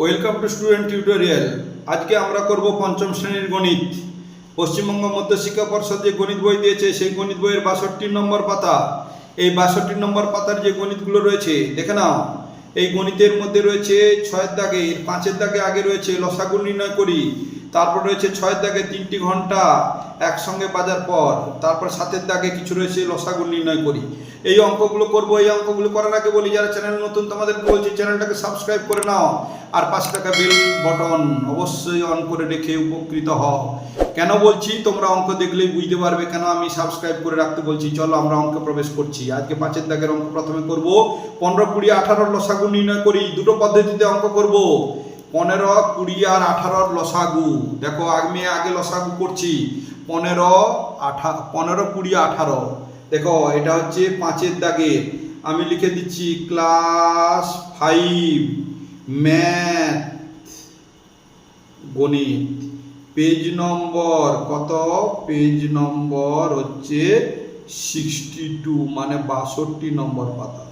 Welcome to student tutorial. আজকে আমরা করব পঞ্চম শ্রেণির গণিত। পশ্চিমবঙ্গ মধ্য শিক্ষা পর্ষদ যে গণিত বই দিয়েছে, সেই গণিত বইয়ের বাষট্টি নম্বর পাতা। এই বাষট্টি নম্বর পাতার যে গণিতগুলো রয়েছে, দেখে নাও। এই গণিতের মধ্যে রয়েছে ছয়ের দাগে, পাঁচের দাগে আগে রয়েছে লসাগু নির্ণয় করি, তারপর রয়েছে ছয়ের দাগে তিনটি ঘণ্টা একসঙ্গে বাজার পর, তারপর সাতের দাগে কিছু রয়েছে লসাগু নির্ণয় করি। এই অঙ্কগুলো করব, এই অঙ্কগুলো করার আগে বলি, যারা চ্যানেল নতুন তোমাদের বলছি চ্যানেলটাকে সাবস্ক্রাইব করে নাও। আর পাঁচ টাকা বেল বটন অবশ্যই অন করে রেখে উপকৃত হও। কেন বলছি? তোমরা অঙ্ক দেখলেই বুঝতে পারবে কেন আমি সাবস্ক্রাইব করে রাখতে বলছি। চলো আমরা অঙ্কে প্রবেশ করছি। আজকে পাঁচের দাগের অঙ্ক প্রথমে করব। পনেরো, কুড়ি আঠারো লসাগু নির্ণয় করি। দুটো পদ্ধতিতে অঙ্ক করব। পনেরো, কুড়ি আর আঠারোর লসাগু। দেখো, আমি আগে লসাগু করছি। পনেরো, আঠা, পনেরো, কুড়ি, আঠারো। দেখো, এটা হচ্ছে পাঁচের দাগে। আমি লিখে দিচ্ছি ক্লাস ফাইভ ম্যাথ গণিত। পেজ নম্বর কত? পেজ নম্বর হচ্ছে সিক্সটি টু মানে বাষট্টি নম্বর পাতা।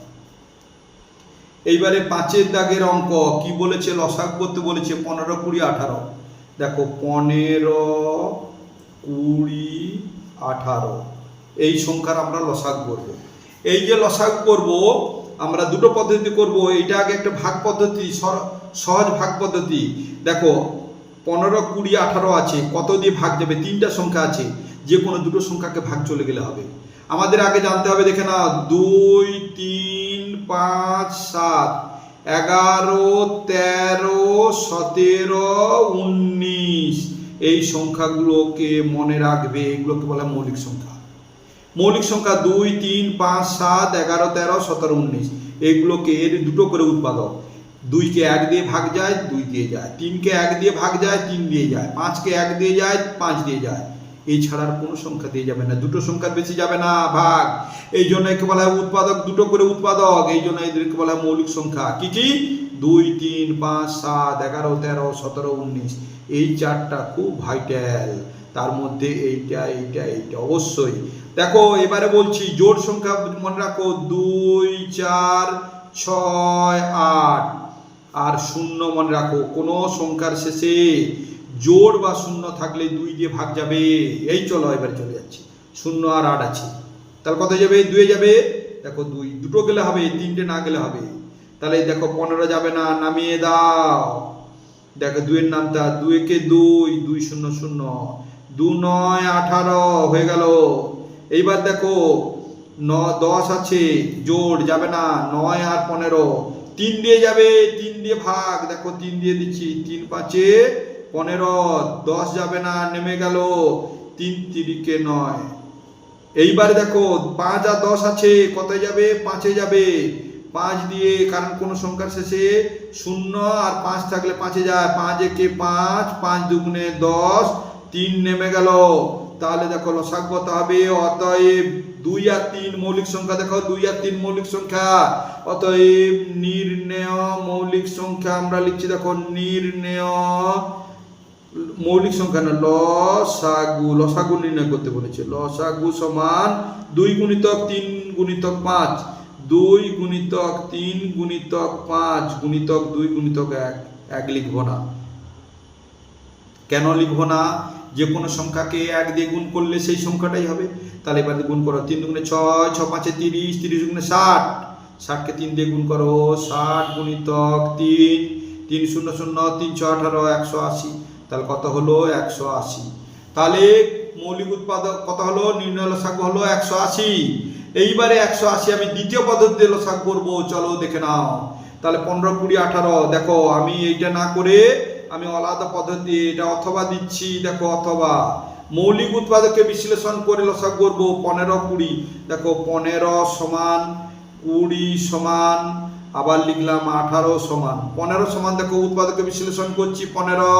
এইবারে পাঁচের দাগের অঙ্ক, কি বলেছে? লসাগ করতে বলেছে পনেরো কুড়ি আঠারো। দেখো, পনেরো কুড়ি আঠারো। এই সংখ্যার আমরা লসাগ করব। এই যে লসাগ করব, আমরা দুটো পদ্ধতি করব। এটা আগে একটা ভাগ পদ্ধতি সহজ ভাগ পদ্ধতি। দেখো, পনেরো, কুড়ি, আঠারো আছে, কত দিয়ে ভাগ দেবে? তিনটা সংখ্যা আছে, যে কোনো দুটো সংখ্যাকে ভাগ চলে গেলে হবে। আমাদের আগে জানতে হবে, দেখে না দুই, তিন, পাঁচ, সাত, এগারো, তেরো, সতেরো, উনিশ। এই সংখ্যাগুলোকে মনে রাখবে, এগুলোকে বলা মৌলিক সংখ্যা। মৌলিক সংখ্যা দুই, তিন, পাঁচ, সাত, এগারো, তেরো, সতেরো, উনিশ। এগুলোকে এর দুটো করে উৎপাদক। দুইকে এক দিয়ে ভাগ যায়, দুই দিয়ে যায়। তিনকে এক দিয়ে ভাগ যায়, তিন দিয়ে যায়। পাঁচকে এক দিয়ে যায়, পাঁচ দিয়ে যায়। এই ছাড়ার কোনো সংখ্যা দিয়ে যাবে না। দুটো সংখ্যা বেশি যাবে না, ভাগ। এই জন্য একে বলা হয় উৎপাদক, দুটো করে উৎপাদক। এই জন্য এদেরকে বলা হয় মৌলিক সংখ্যা। কি কি? দুই, তিন, পাঁচ, সাত, এগারো, তেরো, সতেরো, উনিশ। এই চারটা খুব ভাইটাল তার মধ্যে এইটা এইটা এইটা। অবশ্যই দেখো, এবারে বলছি জোড় সংখ্যা মনে রাখো, দুই, চার, ছয়, আট। আর শূন্য মনে রাখো, কোনো সংখ্যার শেষে জোড় বা শূন্য থাকলে দুই দিয়ে ভাগ যাবে। এই চলো, এবারে চলে যাচ্ছি। শূন্য আর আট আছে। তাহলে কত যাবে? দুয়ে যাবে। দেখো, দুই। দুটো গেলে হবে, তিনটে না গেলে হবে। তাহলে দেখো, পনেরো যাবে না, নামিয়ে দাও। দেখো দুয়ের নামটা দুইকে দুই দুই শূন্য শূন্য। দু নয়, আঠারো, হয়ে গেল। এইবার দেখো, ন, দশ আছে জোড় যাবে না, নয় আর পনেরো। তিন দিয়ে যাবে, তিন দিয়ে ভাগ, দেখো, তিন দিয়ে দিচ্ছি, তিন পাঁচে পনেরো, দশ যাবে না, নেমে গেল, তিন তিরিকে নয়। এইবার দেখো, পাঁচ আর দশ আছে কত যাবে? পাঁচে যাবে। পাঁচ দিয়ে, কারণ কোনো সংখ্যার শেষে শূন্য আর পাঁচ থাকলে পাঁচে যায়। পাঁচ একে পাঁচ পাঁচ দুগুণে দশ, তিন নেমে গেল। তাহলে দেখো লসাগ কত হবে? অতএব দুই আর তিন মৌলিক সংখ্যা দেখো, দুই আর তিন মৌলিক সংখ্যা। অতএব নির্ণেয় মৌলিক সংখ্যা আমরা লিখছি দেখো, নির্ণেয় মৌলিক সংখ্যা না, লসাগু লসাগু নির্ণয় করতে বলেছে। লসাগু সমান দুই গুণিতক তিন গুণিতক পাঁচ। দুই গুণিতক তিন গুণিতক পাঁচ, গুণিতক দুই গুণিতক এক এক লিখব না। কেন লিখব না? যে কোনো সংখ্যাকে এক দিয়ে গুণ করলে সেই সংখ্যাটাই হবে। তাহলে এবার গুণ করো তিন দুগুণে ছয় ছ পাঁচে তিরিশ তিরিশ গুণে ষাট। ষাটকে তিন দিয়ে গুণ করো ষাট গুণিতক তিন তিন শূন্য শূন্য তিনশো আঠারো, একশো আশি। তাহলে কত হলো? একশো আশি। তাহলে মৌলিক উৎপাদক কত হলো? নির্ণয় লসাগু হলো একশো আশি। এইবারে একশো আশি আমি দ্বিতীয় পদ্ধতিতে লসাগ করব। চলো দেখে নাও। তাহলে পনেরো কুড়ি আঠারো, দেখো আমি এইটা না করে আমি আলাদা পদ্ধতি, এটা অথবা দিচ্ছি, দেখো, অথবা। মৌলিক উৎপাদককে বিশ্লেষণ করে লসাগ করব পনেরো কুড়ি। দেখো, পনেরো সমান কুড়ি সমান, আবার লিখলাম আঠারো সমান। পনেরো সমান, দেখো উৎপাদককে বিশ্লেষণ করছি, পনেরো,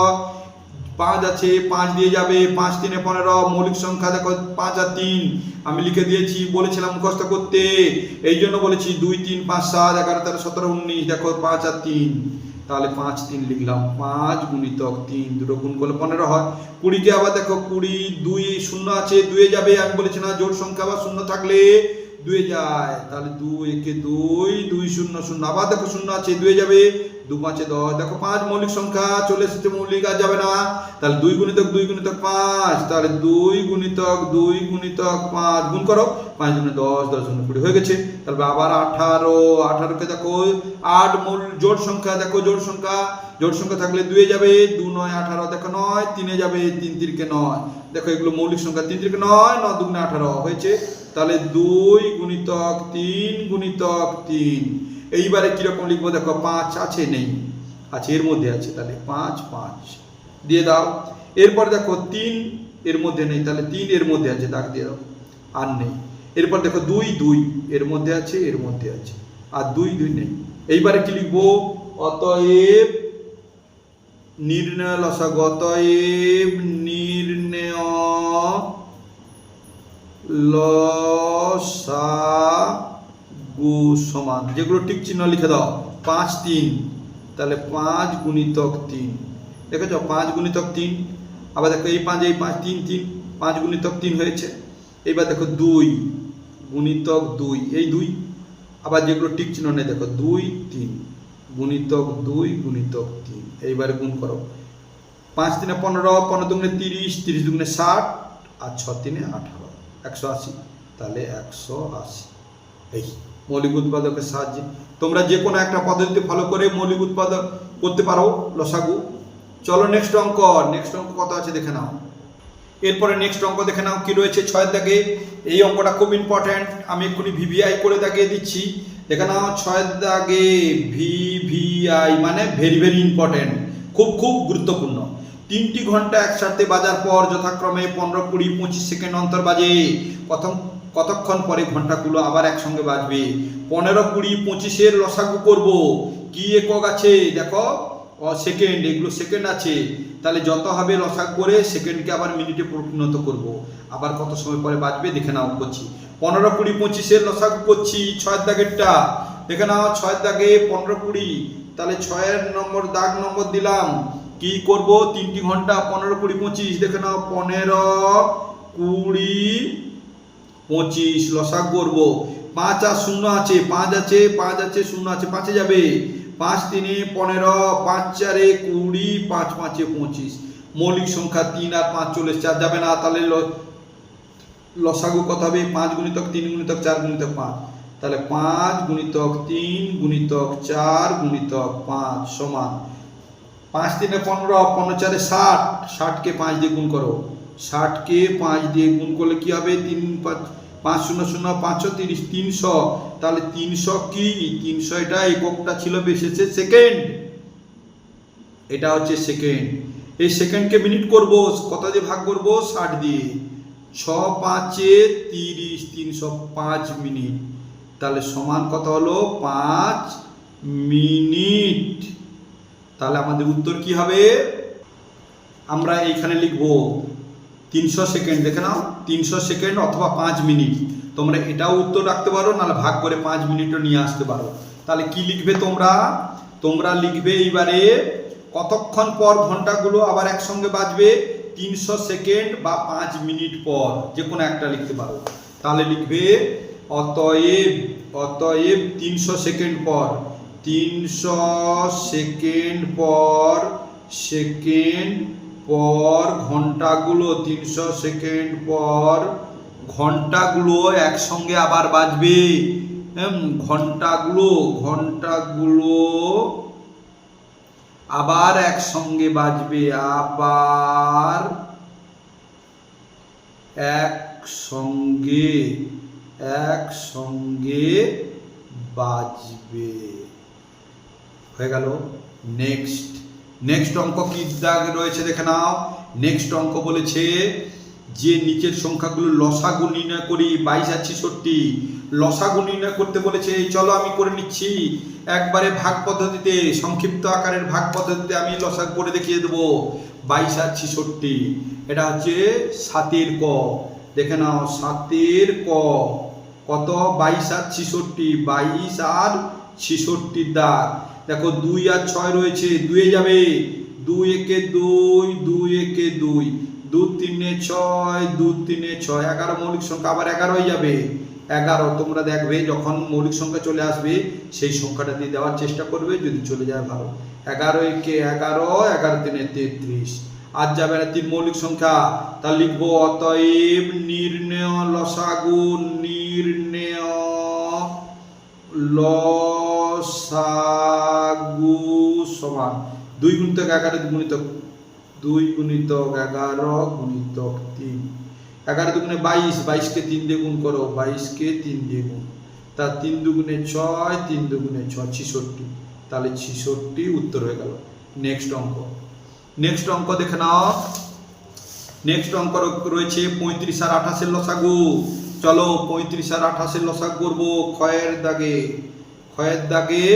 পাঁচ আছে, পাঁচ দিয়ে যাবে, পাঁচ তিনে পনেরো, মৌলিক সংখ্যা, দেখো, পাঁচ আর তিন। আমি লিখে দিয়েছি, বলেছিলাম মুখস্থ করতে এই জন্য বলেছি দুই, তিন, পাঁচ, সাত, এগারো, তেরো, সতেরো, উনিশ, দেখো, পাঁচ আর তিন। তাহলে পাঁচ তিন লিখলাম। পাঁচ গুণিতক তিন, দুটো গুণ করলে পনেরো হয়। কুড়িকে আবার দেখো, কুড়ি দুই শূন্য আছে, দুয়ে যাবে, আমি বলেছি না, জোর সংখ্যা আবার শূন্য থাকলে দুয়ে যায়। তাহলে দুই, একে দুই দুই শূন্য শূন্য, আবার দেখো শূন্য আছে, দুয়ে যাবে দু পাঁচে দশ। দেখো পাঁচ মৌলিক সংখ্যা, চলে এসেছে মৌলিক, আর যাবে না। তাহলে দুই গুণিতক দুই গুণিতক পাঁচ। তাহলে দুই গুণিতক দুই গুণিতক পাঁচ। গুণ করো, পাঁচ গুণে দশ দশ গুণে কুড়ি হয়ে গেছে। তারপরে আবার আঠারো। আঠারোকে দেখো আট মূল জোট সংখ্যা, দেখো জোট সংখ্যা। জোট সংখ্যা থাকলে দুয়ে যাবে, দু নয় আঠারো, দেখো নয়, তিনে যাবে, তিন তিরকে নয়। দেখো এগুলো মৌলিক সংখ্যা, তিন তিনকে নয় নয় দুগুণে আঠারো হয়েছে। তাহলে দুই গুণিতক তিন গুণিতক তিন। এইবারে কীরকম লিখব? দেখো, পাঁচ আছে, নেই। আছে এর মধ্যে আছে তাহলে। পাঁচ পাঁচ। দিয়ে দাও। এরপর দেখো, তিন এর মধ্যে নেই। তাহলে তিন এর মধ্যে আছে দাগ দিয়ে দাও। আর নেই। এরপর দেখো, দুই দুই। এর মধ্যে আছে, এর মধ্যে আছে। আর দুই দুই নেই। এইবারে কি লিখব? অতএব নির্ণয় লসাগু, অতএব নির্ণয় লসাগু সমান, যেগুলো টিক চিহ্ন লিখে দাও, পাঁচ তিন, তাহলে পাঁচ গুণিতক তিন। দেখেছ? পাঁচ গুণিতক তিন, আবার দেখো এই পাঁচ এই পাঁচ, তিন তিন, পাঁচ গুণিতক তিন হয়েছে। এইবার দেখো দুই, গুণিতক দুই, এই দুই। আবার যেগুলো টিক চিহ্ন নেই, দেখো দুই, তিন, গুণিতক দুই, গুণিতক তিন, এইবারে গুণ করো। পাঁচ তিনে পনেরো পনেরো দুগুণে তিরিশ তিরিশ দুগুণে ষাট, আর ছ তিনে আঠারো, একশো আশি, তাহলে একশো আশি। এই। মৌলিক উৎপাদকের সাহায্যে। তোমরা যে কোনো একটা পদ্ধতি ফলো করে মৌলিক উৎপাদক করতে পারো লসাগু। চলো নেক্সট অঙ্ক। নেক্সট অঙ্ক কত আছে দেখে নাও। এরপরে নেক্সট অঙ্ক দেখে নাও কি রয়েছে ছয়ের দাগে। এই অঙ্কটা খুব ইম্পর্ট্যান্ট আমি এক্ষুনি ভিভিআই করে দাগিয়ে দিচ্ছি। দেখে নাও ছয়ের দাগে ভিভিআই মানে ভেরি ভেরি ইম্পর্ট্যান্ট খুব খুব গুরুত্বপূর্ণ। তিনটি ঘণ্টা একসাথে বাজার পর যথাক্রমে পনেরো, কুড়ি, পঁচিশ সেকেন্ড অন্তর বাজে। প্রথম কতক্ষণ পরে ঘন্টাগুলো আবার একসঙ্গে বাজবে? পনেরো কুড়ি পঁচিশের লসাগু করব। কি একক আছে? দেখো সেকেন্ড এগুলো সেকেন্ড আছে। তাহলে যত হবে লসাগ করে সেকেন্ডকে আবার মিনিটে পরিণত করব। আবার কত সময় পরে বাজবে দেখে নাও, করছি। পনেরো কুড়ি পঁচিশের লসাগু করছি, ছয়ের দাগেরটা। দেখে নাও, ছয়ের দাগে পনেরো কুড়ি। তাহলে ছয়ের নম্বর দাগ নম্বর দিলাম। কি করব? তিনটি ঘণ্টা, পনেরো কুড়ি পঁচিশ। দেখে নাও, পনেরো কুড়ি পঁচিশ লসাগ করব। পাঁচ আর শূন্য আছে, পাঁচ আছে পাঁচ আছে, শূন্য আছে, পাঁচে যাবে। পাঁচ তিনে পনেরো, পাঁচ চারে কুড়ি, পাঁচ পাঁচে পঁচিশ। মৌলিক সংখ্যা তিন আর পাঁচ চল্লিশ, চার যাবে না, তাহলে লসাগু কত হবে? পাঁচ গুণিতক তিন গুণিতক চার গুণিতক পাঁচ। তাহলে পাঁচ গুণিতক তিন গুণিতক চার গুণিতক পাঁচ সমান। পাঁচ তিনে পনেরো পনেরো চারে ষাট। ষাটকে পাঁচ দিয়ে গুণ করো। ষাটকে পাঁচ দিয়ে গুণ করলে কি হবে? তিন পাঁচ শূন্য শূন্য পাঁচশো তিরিশ তিনশো তাহলে তিনশো কি? তিনশো এটা এককটা ছিল বেসেছে সেকেন্ড এটা হচ্ছে সেকেন্ড এই সেকেন্ডকে মিনিট করব, কত দিয়ে ভাগ করব? ষাট দিয়ে। ছ, পাঁচে তিরিশ তিনশো পাঁচ মিনিট তাহলে সমান কত হলো? পাঁচ মিনিট তাহলে আমাদের উত্তর কি হবে? আমরা এইখানে লিখব তিনশো সেকেন্ড, দেখে নাও, তিনশো সেকেন্ড অথবা পাঁচ মিনিট। তোমরা এটাও উত্তর রাখতে পারো, নাহলে ভাগ করে পাঁচ মিনিটও নিয়ে আসতে পারো। তাহলে কি লিখবে তোমরা? তোমরা লিখবে এইবারে, কতক্ষণ পর ঘন্টাগুলো আবার একসঙ্গে বাজবে? তিনশো সেকেন্ড বা পাঁচ মিনিট পর, যে কোনো একটা লিখতে পারো। তাহলে লিখবে, অতএব অতএব তিনশো সেকেন্ড পর, তিনশো সেকেন্ড পর, সেকেন্ড পর ঘন্টাগুলো তিনশো সেকেন্ড পর ঘন্টাগুলো একসঙ্গে আবার বাজবে। ঘন্টাগুলো ঘন্টাগুলো আবার একসঙ্গে বাজবে। আবার একসঙ্গে একসঙ্গে বাজবে। হয়ে গেল। নেক্সট নেক্সট অঙ্ক কি দাগ রয়েছে দেখে নাও। নেক্সট অঙ্ক বলেছে যে নিচের সংখ্যাগুলো লসাগু নির্ণয় করি, বাইশ আর ছেষট্টি। লসাগু নির্ণয় করতে বলেছে চলো আমি করে নিচ্ছি। একবারে ভাগ পদ্ধতিতে, সংক্ষিপ্ত আকারের ভাগ পদ্ধতিতে আমি লসাগু করে দেখিয়ে দেবো। বাইশ আর ছেষট্টি, এটা হচ্ছে সাতের ক। দেখে নাও, সাতের ক। কত? বাইশ আর ছেষট্টি, বাইশ আর ছেষট্টির দাগ। দেখো দুই আর ছয় রয়েছে, দুয়ে যাবে। দুই একে দুই দুই একে দুই। দু তিনে ছয়, দু তিনে ছয়। এগারো মৌলিক সংখ্যা আবার এগারোই যাবে। এগারো, তোমরা দেখবে যখন মৌলিক সংখ্যা চলে আসবে, সেই সংখ্যাটা দিয়ে দেওয়ার চেষ্টা করবে যদি চলে যায় ভালো। এগারো একে এগারো এগারো তিনে তেত্রিশ। আর যাবে না তিন মৌলিক সংখ্যা। তা লিখব অতএব নির্ণয় লসাগু, নির্ণয় লসাগু সমান দুই গুণিতক এগারো গুণিতক, দুই গুণিতক এগারো গুণিতক তিন। এগারো দুগুণে বাইশ, বাইশকে তিন দিয়ে গুণ করো, বাইশকে তিন দিয়ে গুণ। তা তিন দুগুণে ছয়, তিন দুগুণে ছয়, ছিষট্টি। তাহলে ছিষট্টি উত্তর হয়ে গেল। নেক্সট অঙ্ক। নেক্সট অঙ্ক দেখে নাও। নেক্সট অঙ্ক রয়েছে পঁয়ত্রিশ আর আঠাশের লসাগু। চলো পঁয়ত্রিশ আর আঠাশের লসাগ করব, ক্ষয়ের দাগে। ক্ষয়ের দাগে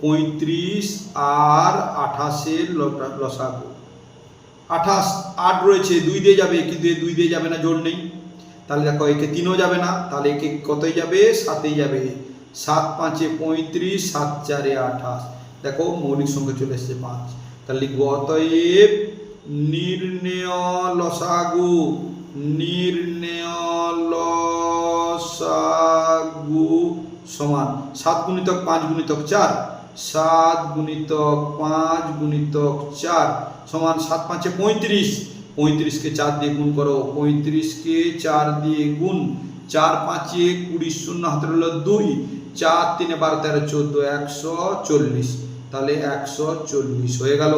পঁয়ত্রিশ আর আঠাশের লসাগু। আঠাশ, আট রয়েছে, দুই দিয়ে যাবে কিন্তু দুই দিয়ে যাবে না, জোর নেই। তাহলে দেখো, একে তিনও যাবে না, তাহলে একে কতই যাবে? সাতেই যাবে। সাত পাঁচে পঁয়ত্রিশ, সাত চারে আঠাশ। দেখো, মৌলিক সংখ্যা চলে এসছে পাঁচ। তাহলে লিখব, অতএব নির্ণয় লসাগু নির্ণয় লসাগু সমান সাত গুণিতক পাঁচ গুণিতক চার, সাত গুণিতক পাঁচ গুণিতক চার সমান সাত পাঁচে পঁয়ত্রিশ। পঁয়ত্রিশকে চার দিয়ে গুণ করো পঁয়ত্রিশকে চার দিয়ে গুণ, চার পাঁচে কুড়ি শূন্য হাতে হলো দুই, চার তিনে বারো, তেরো, চোদ্দ, একশো চল্লিশ। তাহলে একশো চল্লিশ হয়ে গেল।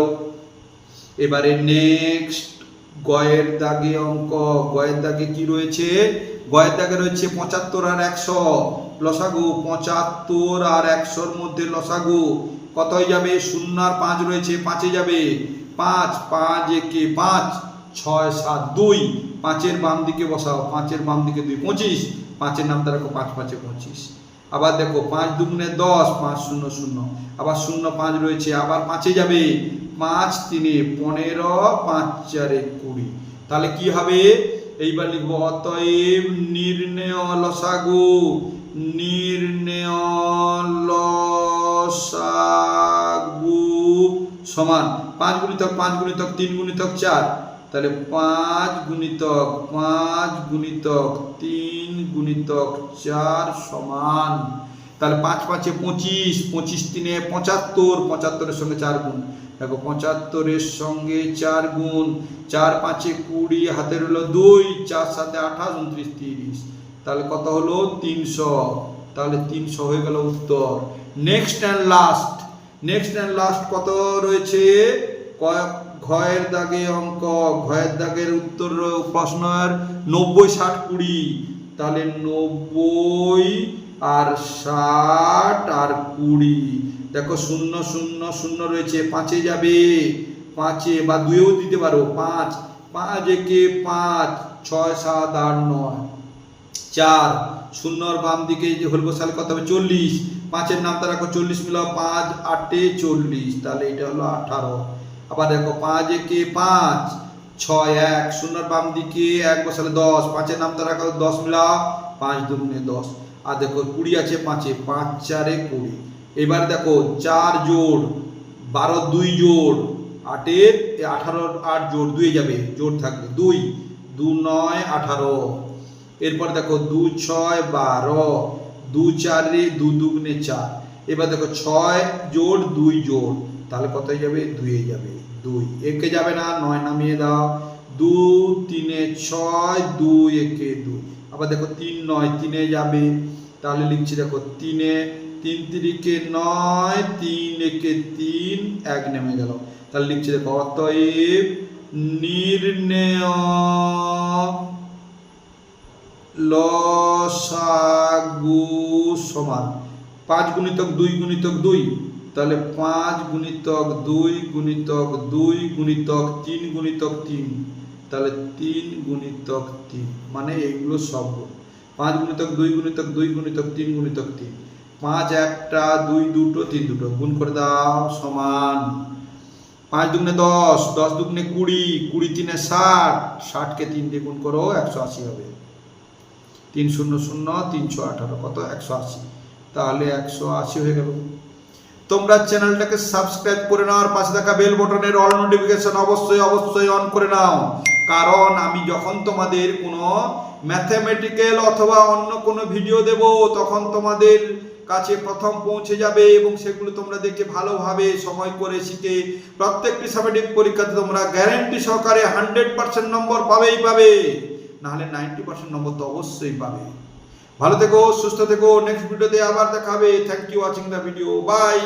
এবারে নেক্সট গয়ের দাগে অঙ্ক, গয়ের দাগে কি রয়েছে? গয়ের দাগে রয়েছে পঁচাত্তর আর একশো। লসাগু পঁচাত্তর আর একশোর মধ্যে লসাগু। কত হয়ে যাবে? শূন্য আর পাঁচ রয়েছে পাঁচে যাবে। পাঁচ পাঁচ, একে পাঁচ, ছয়, সাত, দুই। পাঁচের বাম দিকে বসাও, পাঁচের বাম দিকে দুই, পঁচিশ। পাঁচের নামটা রাখো, পাঁচ, পাঁচে পঁচিশ। আবার দেখো, পাঁচ দুগুণে দশ, পাঁচ শূন্য শূন্য। আবার শূন্য, পাঁচ রয়েছে, আবার পাঁচে যাবে। পাঁচ, তিনে পনেরো, পাঁচ, চারে কুড়ি। তাহলে কি হবে? এইবার লিখব, অতএব নির্ণয় লসাগু। নির্ণয় লসাগু সমান পাঁচ গুণিতক পাঁচ গুণিতক তিন গুণিতক চার। তাহলে পাঁচ গুণিতক পাঁচ গুণিতক তিন গুণিতক চার সমান। তাহলে পাঁচ পাঁচে পঁচিশ পঁচিশ তিনে পঁচাত্তর, পঁচাত্তরের সঙ্গে চার গুণ। দেখো পঁচাত্তরের সঙ্গে চার গুণ। চার পাঁচে কুড়ি, হাতের হলো দুই, চার সাথে আঠাশ, উনত্রিশ, তিরিশ। তাহলে কত হলো? তিনশো। তাহলে তিনশো হয়ে গেল উত্তর। Next and last next and last কত রয়েছে? ঘয়ের দাগে অঙ্ক। ঘয়ের দাগের উত্তর প্রশ্নের নব্বই, ষাট, কুড়ি। তাহলে নব্বই আর ষাট আর কুড়ি। দেখো শূন্য শূন্য শূন্য রয়েছে। পাঁচে যাবে। পাঁচে বা দুয়েও দিতে পারো। পাঁচ। পাঁচ একে পাঁচ। ছয়, সাত, আট, নয়। চার, শূন্যর বাম দিকে যে হল বসালে কত হবে, চল্লিশ। পাঁচের নামটা রাখো চল্লিশ মিলাও পাঁচ, আটে চল্লিশ। তাহলে এটা হলো আঠারো। আবার দেখো পাঁচ একে পাঁচ, ছয় এক, শূন্যর বাম দিকে এক বসালে দশ। পাঁচের নামটা রাখো দশ মিলাও পাঁচ দুগুণে দশ। আর দেখো কুড়ি আছে পাঁচে, পাঁচ চারে কুড়ি। এবার দেখো চার জোড়, বারো দুই জোড়, আটের আঠারো আট জোড় দুই যাবে, জোড় থাকবে দুই, দু নয় আঠারো। এরপর দেখো দু ছয় বারো, দু চারে, দু দুগুণে চার। এবার দেখো ছয় জোড়, দুই জোড়। তাহলে কত যাবে? দুয়ে যাবে। দুই। একে যাবে না, নয় নামিয়ে দাও। দু তিনে ছয়, দুই একে দুই। আবার দেখো তিন নয়, তিনে যাবে। তাহলে লিখছি দেখো তিনে, তিন তিরিকে নয়, তিন একে তিন, এক নেমে গেল। তাহলে লিখছি দেখো অতএব নির্ণয় লসাগু সমান পাঁচ গুণিতক দুই গুণিতক দুই, তাহলে পাঁচ গুণিতক দুই গুণিতক দুই গুণিতক তিন গুণিতক তিন, তাহলে তিন গুণিতক তিন মানে এইগুলো সব পাঁচ গুণিতক দুই গুণিতক দুই গুণিতক তিন গুণিতক তিন, পাঁচ একটা দুই দুটো তিন দুটো, গুণ করে দাও, সমান। পাঁচ দুগুণে দশ দশ দুগুণে কুড়ি কুড়ি তিনে ষাট, ষাটকে তিন দিয়ে গুণ করো, একশো আশি হবে। তিন শূন্য শূন্য তিনশো আঠারো, কত? একশো আশি। তাহলে একশো আশি হয়ে গেল। তোমরা চ্যানেলটাকে সাবস্ক্রাইব করে নাও আর পাশে থাকা বেল বটনের অল নোটিফিকেশন অবশ্যই অবশ্যই অন করে নাও। কারণ আমি যখন তোমাদের কোনো ম্যাথামেটিক্যাল অথবা অন্য কোনো ভিডিও দেব, তখন তোমাদের কাছে প্রথম পৌঁছে যাবে এবং সেগুলো তোমরা দেখে ভালোভাবে সময় করে শিখে প্রত্যেকটি সাবজেক্ট পরীক্ষাতে তোমরা গ্যারেন্টি সহকারে হান্ড্রেড পার্সেন্ট নম্বর পাবেই পাবে। নাহলে নাইনটি পার্সেন্ট নম্বর তো অবশ্যই পাবে। ভালো থেকো, সুস্থ থেকো নেক্সট ভিডিওতে আবার দেখাবে। Thank you watching the video bye